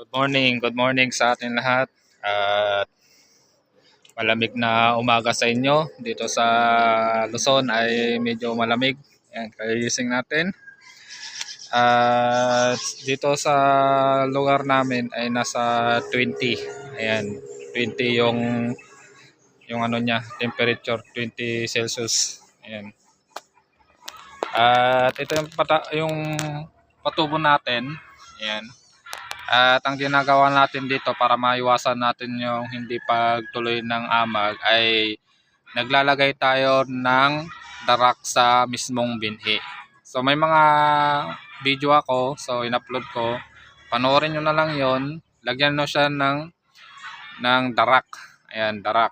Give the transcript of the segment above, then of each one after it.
Good morning, good morning sa atin lahat. At malamig na umaga sa inyo. Dito sa Luzon ay medyo malamig. Ayan, kagising natin. At dito sa lugar namin ay nasa 20. Ayan, 20 yung yung ano niya, temperature 20 Celsius. Ayan. At ito yung pata, yung patubo natin. Ayan. At ang ginagawa natin dito para maiwasan natin yung hindi pagtuloy ng amag ay naglalagay tayo ng darak sa mismong binhi. So may mga video ako, so in-upload ko. Panoorin nyo na lang yon Lagyan nyo siya ng, ng darak. Ayan, darak.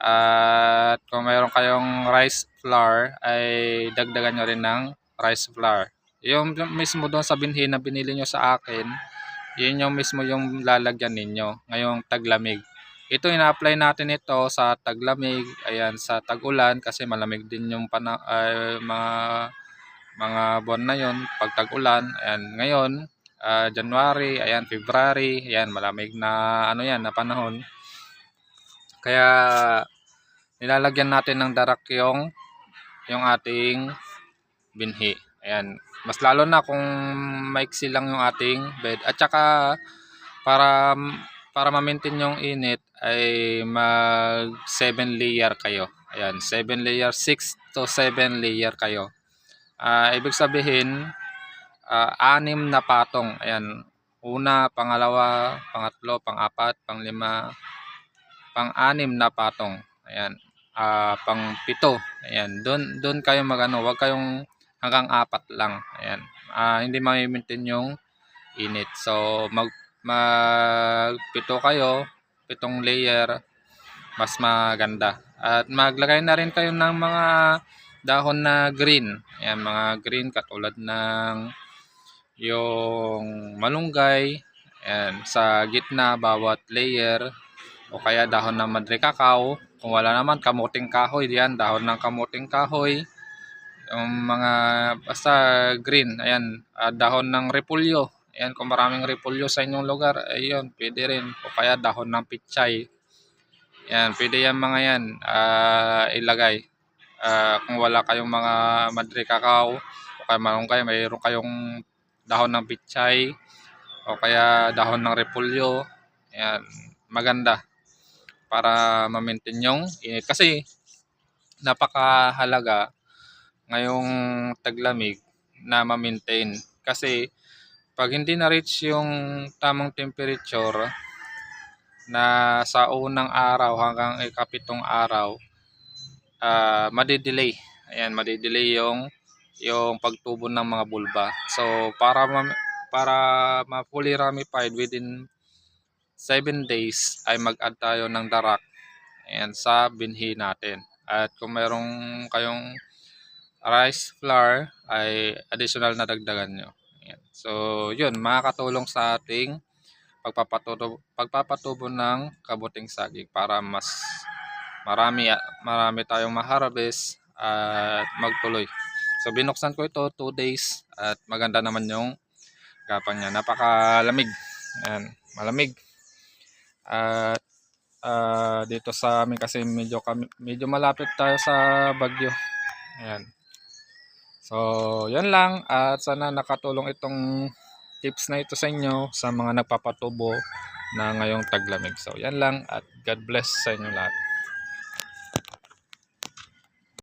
At kung mayroon kayong rice flour, ay dagdagan nyo rin ng rice flour. Yung mismo doon sa binhi na binili nyo sa akin, yun yung mismo yung lalagyan ninyo ngayong taglamig. Ito ina-apply natin ito sa taglamig, ayan sa tag-ulan kasi malamig din yung pana ay, mga mga buwan na yon pag tag-ulan. Ayan, ngayon ah, January, ayan February, ayan malamig na ano yan na panahon. Kaya nilalagyan natin ng darak yung yung ating binhi. Ayan, mas lalo na kung maiksi lang yung ating bed. At saka para para ma-maintain yung init ay mag 7 layer kayo. Ayan, 7 layer, 6 to 7 layer kayo. Ah, ibig sabihin, ah, anim na patong. Ayan, una, pangalawa, pangatlo, pangapat, panglima, pang-anim na patong. Ayan, ah, pang-pito. Ayan, doon doon kayo magano, wag kayong hanggang apat lang. Ayan. Ah, hindi ma-maintain yung init. So mag magpito kayo, pitong layer mas maganda. At maglagay na rin kayo ng mga dahon na green. Ayan, mga green katulad ng yung malunggay. Ayan, sa gitna bawat layer o kaya dahon ng madre cacao. Kung wala naman, kamuting kahoy diyan, dahon ng kamuting kahoy yung mga basta green ayan ah, dahon ng repolyo. Ayan kung maraming repolyo sa inyong lugar ayun pwede rin. O kaya dahon ng pichay. Ayan pwede yan mga yan ah, ilagay. Ah, kung wala kayong mga madre cacao o kaya malunggay mayroon kayong dahon ng pichay o kaya dahon ng repolyo. Ayan maganda para ma-maintain yung init. Kasi napakahalaga ngayong taglamig na ma-maintain. Kasi pag hindi na-reach yung tamang temperature na sa unang araw hanggang ikapitong araw, uh, madidelay. Ayan, madidelay yung yung pagtubo ng mga bulba. So, para ma para ma-fully ramified within 7 days ay mag-add tayo ng darak ayan, sa binhi natin. At kung mayroong kayong rice flour ay additional na dagdagan nyo. Ayan. So, yun, makakatulong sa ating pagpapatubo, pagpapatubo ng kabuting saging para mas marami, marami tayong maharvest at magtuloy. So, binuksan ko ito 2 days at maganda naman yung gapang niya. Napakalamig. Ayan, malamig. At uh, dito sa amin kasi medyo, medyo malapit tayo sa Bagyo. Ayan. So, yan lang at sana nakatulong itong tips na ito sa inyo sa mga nagpapatubo na ngayong taglamig. So, yan lang at God bless sa inyo lahat.